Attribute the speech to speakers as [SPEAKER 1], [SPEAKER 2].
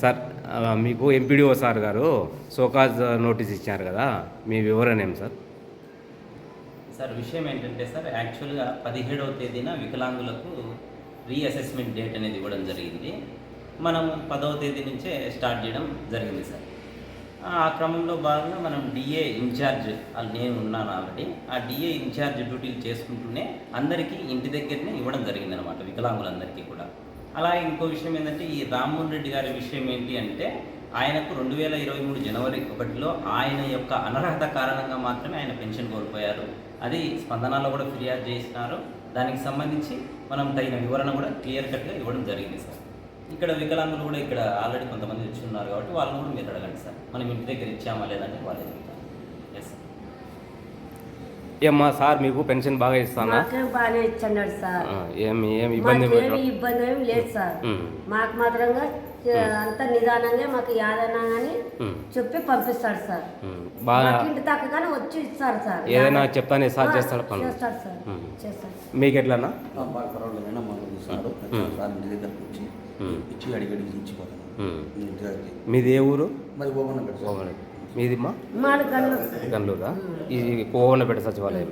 [SPEAKER 1] Sir మీకు MPDO sir గారు show cause notice ఇచ్చారు కదా మీ వివరణ ఏం సార్?
[SPEAKER 2] సార్ విషయం ఏంటంటే సార్ యాక్చువల్గా పదిహేడవ తేదీన వికలాంగులకు రీఅసెస్మెంట్ డేట్ అనేది ఇవ్వడం జరిగింది. మనం పదవ తేదీ నుంచే స్టార్ట్ చేయడం జరిగింది సార్. ఆ క్రమంలో భాగంగా మనం డిఏ ఇన్ఛార్జ్ నేను ఉన్నాను ఆల్రెడీ. ఆ డిఏ ఇన్ఛార్జ్ డ్యూటీలు చేసుకుంటూనే అందరికీ ఇంటి దగ్గరనే ఇవ్వడం జరిగిందనమాట వికలాంగులందరికీ కూడా. అలాగే ఇంకో విషయం ఏంటంటే ఈ రామ్మోహన్ రెడ్డి గారి విషయం ఏంటి అంటే ఆయనకు రెండు వేల ఇరవై మూడు జనవరి ఒకటిలో ఆయన యొక్క అనర్హత కారణంగా మాత్రమే ఆయన పెన్షన్ కోల్పోయారు. అది స్పందనలో కూడా ఫిర్యాదు చేసినారు దానికి సంబంధించి మనం తగిన వివరణ కూడా క్లియర్ కట్గా ఇవ్వడం జరిగింది సార్. ఇక్కడ వికలాంగులు కూడా ఇక్కడ ఆల్రెడీ కొంతమంది వచ్చి ఉన్నారు కాబట్టి వాళ్ళని కూడా మీరు అడగండి సార్. మనం ఇంటి దగ్గర ఇచ్చామా లేదని వాళ్ళు చెప్తారు
[SPEAKER 1] ఏమ్మా సార్ మీకు పెన్షన్ బాగా ఇస్తానా?
[SPEAKER 3] మాకేం బాగానే ఇచ్చన్నాడు సార్.
[SPEAKER 1] ఆ, ఏమి ఏమి ఇబ్బంది
[SPEAKER 3] ఇబ్బంది ఏమి లేదు సార్. మాకు మాత్రంగా అంత నిదానంగా మాకు యాదైనా కానీ
[SPEAKER 1] ఉమ్,
[SPEAKER 3] చెప్పి పంపిస్తాడు సార్.
[SPEAKER 1] బాగా
[SPEAKER 3] ఇంటి దాకా కానీ వచ్చి ఇస్తారు సార్.
[SPEAKER 1] ఏదైనా చెప్తానే సార్ చేస్తాడు పనులు.
[SPEAKER 3] చేస్తాడు సార్. చేస్తాడు
[SPEAKER 1] మీకు ఎట్లన్నా
[SPEAKER 4] బాగా పర్వాలేదైనా మాకు చూస్తున్నారు సార్ ఇంటి దగ్గరకు వచ్చి
[SPEAKER 1] మ్మ్.
[SPEAKER 4] ఇచ్చి అడిగి అడిగి ఇచ్చిపోతాను
[SPEAKER 1] ఉమ్.
[SPEAKER 4] ఇంటి దగ్గరికి.
[SPEAKER 1] మీది ఏ ఊరు?
[SPEAKER 4] మరి పోమన్నా పెడతాం
[SPEAKER 1] కోవన మీది మా
[SPEAKER 3] మాకు గన్ను
[SPEAKER 1] గన్లూరా ఈ కోవనపేట సచివాలయం.